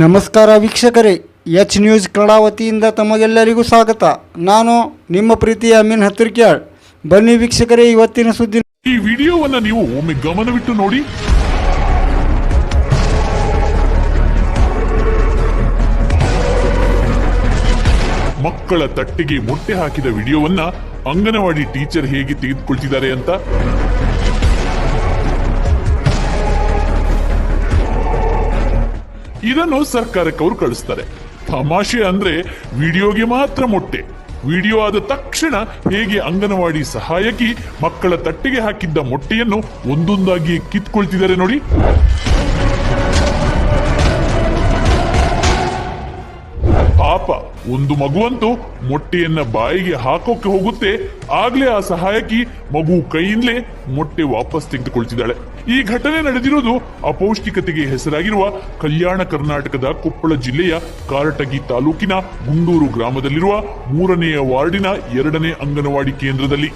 ನಮಸ್ಕಾರ ವೀಕ್ಷಕರೇ, H news Kannada ವತಿಯಿಂದ ತಮಗೆಲ್ಲರಿಗೂ ಸ್ವಾಗತ. ನಾನು ನಿಮ್ಮ ಪ್ರೀತಿಯ ಅಮೀನ್ ಹತ್ತಿರ್ಕ್ಯಾಳ್. ಬನ್ನಿ ವೀಕ್ಷಕರೇ, ಇವತ್ತಿನ ಸುದ್ದಿ ಈ ವಿಡಿಯೋವನ್ನು ನೀವು ಒಮ್ಮೆ ಗಮನವಿಟ್ಟು ನೋಡಿ. ಮಕ್ಕಳ ತಟ್ಟಿಗೆ ಮೊಟ್ಟೆ ಹಾಕಿದ ವಿಡಿಯೋವನ್ನ ಅಂಗನವಾಡಿ ಟೀಚರ್ ಹೇಗೆ ತೆಗೆದುಕೊಳ್ತಿದ್ದಾರೆ ಅಂತ ಇದನ್ನು ಸರ್ಕಾರಕ್ಕೆ ಅವರು ಕಳಿಸ್ತಾರೆ. ತಮಾಷೆ ಅಂದ್ರೆ ವಿಡಿಯೋಗೆ ಮಾತ್ರ ಮೊಟ್ಟೆ. ವಿಡಿಯೋ ಆದ ತಕ್ಷಣ ಹೇಗೆ ಅಂಗನವಾಡಿ ಸಹಾಯಕಿ ಮಕ್ಕಳ ತಟ್ಟೆಗೆ ಹಾಕಿದ್ದ ಮೊಟ್ಟೆಯನ್ನು ಒಂದೊಂದಾಗಿ ಕಿತ್ಕೊಳ್ತಿದ್ದಾರೆ ನೋಡಿ. ಪಾಪ. ಒಂದು ಮಗುವಂತೂ ಮೊಟ್ಟೆಯನ್ನ ಬಾಯಿಗೆ ಹಾಕೋಕೆ ಹೋಗುತ್ತೆ. ಆಗ್ಲೇ ಆ ಸಹಾಯಕಿ ಮಗು ಕೈಯಿಂದಲೇ ಮೊಟ್ಟೆ ವಾಪಸ್ ತೆಗೆದುಕೊಳ್ತಿದ್ದಾಳೆ. ಈ ಘಟನೆ ನಡೆದಿರುವುದು ಅಪೌಷ್ಟಿಕತೆಗೆ ಹೆಸರಾಗಿರುವ ಕಲ್ಯಾಣ ಕರ್ನಾಟಕದ ಕೊಪ್ಪಳ ಜಿಲ್ಲೆಯ ಕಾರಟಗಿ ತಾಲೂಕಿನ ಗುಂಡೂರು ಗ್ರಾಮದಲ್ಲಿರುವ ಮೂರನೆಯ ವಾರ್ಡಿನ ಎರಡನೇ ಅಂಗನವಾಡಿ ಕೇಂದ್ರದಲ್ಲಿ.